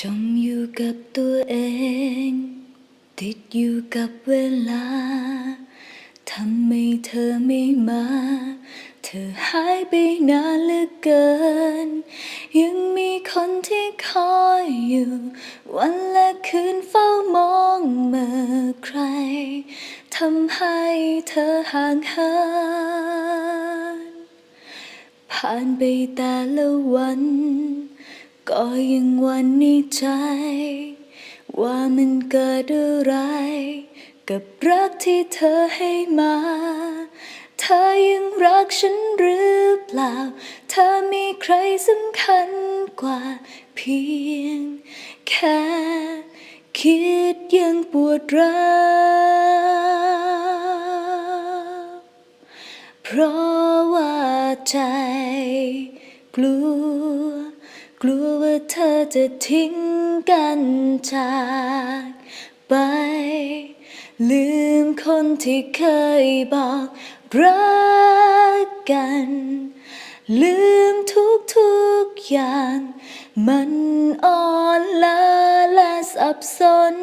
จมอยู่กับตัวเอง ติดอยู่กับเวลา ทำไมเธอไม่มา เธอหายไปนานเหลือเกิน ยังมีคนที่คอยอยู่ วันและคืนเฝ้ามองเมื่อใคร ทำให้เธอห่างเหินผ่านไปแต่ละวัน ก็ยังวันในใจ ว่ามันเกิดอะไร กับรักที่เธอให้มา เธอยังรักฉันหรือเปล่า เธอมีใครสำคัญกว่าเพียง แค่ คิดยังปวดร้าวเพราะว่าใจกลัว ลัวว่าเธอจะทิ้งกันจากไป ลืมคนที่เคยบอกรักกัน ลืมทุกทุกอย่าง มันอ่อนล้าและสับสน